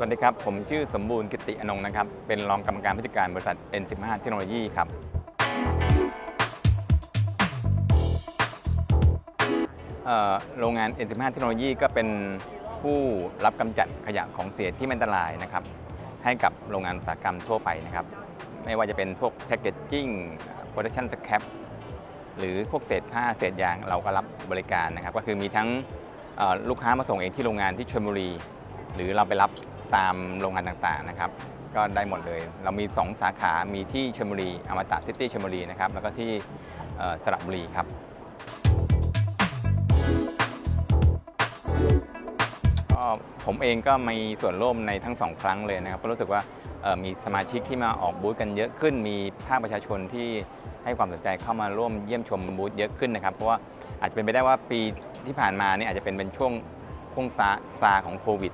สวัสดีครับ ผมชื่อสมบูรณ์กิติอนงนะครับ เป็นรองกรรมการผู้จัดการบริษัท N15 เทคโนโลยีครับ โรงงาน N15 เทคโนโลยีก็เป็นผู้รับกำจัดขยะของเสียที่ไม่อันตรายนะครับ ให้กับโรงงานอุตสาหกรรมทั่วไปนะครับ ไม่ว่าจะเป็นพวกแพ c เกจจิ้งโปรดักชันสแคปหรือพวกเศษผ้าเศษยางเราก็รับบริการนะครับ ก็คือมีทั้งลูกค้ามาส่งเองที่โรงงานที่ชลบุรี หรือเราไปรับ ตามโรงงานต่างๆนะครับ ก็ได้หมดเลย เรามี 2 สาขามีที่ชลบุรีอมตะซิตี้ชลบุรีนะครับ แล้วก็ที่สระบุรีครับก็ผมเองก็มีส่วนร่วมในทั้งสองครั้งเลยนะครับก็รู้สึกว่ามีสมาชิกที่มาออกบูธกันเยอะขึ้น มีภาคประชาชนที่ให้ความสนใจเข้ามาร่วมเยี่ยมชมบูธเยอะขึ้นนะครับ เพราะว่าอาจจะเป็นไปได้ว่าปีที่ผ่านมาเนี่ยอาจจะเป็นเป็นช่วงช่วงซาซาของโควิด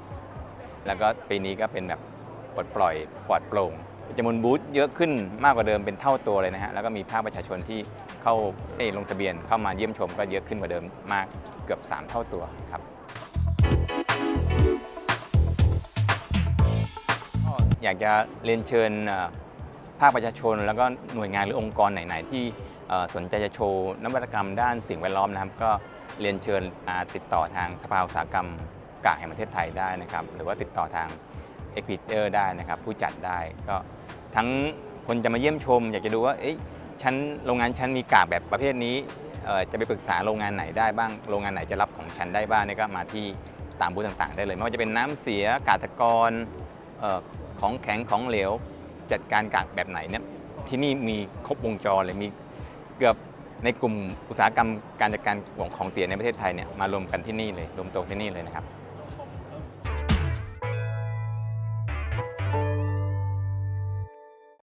แล้วก็ปีนี้ก็เป็นแบบปลดปล่อยปลอดโปร่งจำนวนบูธเยอะขึ้นมากกว่าเดิมเป็นเท่าตัวเลยนะฮะ แล้วก็มีภาคประชาชนที่เข้าเอลงทะเบียนเข้ามาเยี่ยมชมก็เยอะขึ้นกว่าเดิมมากเกือบ 3 เท่าตัวครับอยากจะเรียนเชิญภาคประชาชน แล้วก็หน่วยงานหรือองค์กรไหน ๆ ที่สนใจจะโชว์นวัตกรรมด้านสิ่งแวดล้อมนะครับ ก็เรียนเชิญมาติดต่อทางสภาอุตสาหกรรม กากแห่งประเทศไทยได้นะครับหรือว่าติดต่อทางเอ็กพิเตอร์ได้นะครับผู้จัดได้ก็ทั้งคนจะมาเยี่ยมชม อยากจะดูว่าเอ๊ะชั้นโรงงานชั้นมีกากแบบประเภทนี้จะไปปรึกษาโรงงานไหนได้บ้างโรงงานไหนจะรับของชั้นได้บ้างนี่ก็มาที่ตามบูธต่างๆ ได้เลยไม่ว่าจะเป็นน้ำเสียกาตกรออของแข็งของเหลว จัดการกากแบบไหนเนี่ยที่นี่มีครบวงจรเลยมีเกือบในกลุ่มอุตสาหกรรมการจัดการของของเสียในประเทศไทยเนี่ยมารวมกันที่นี่เลยรวมตัวที่นี่เลยนะครับ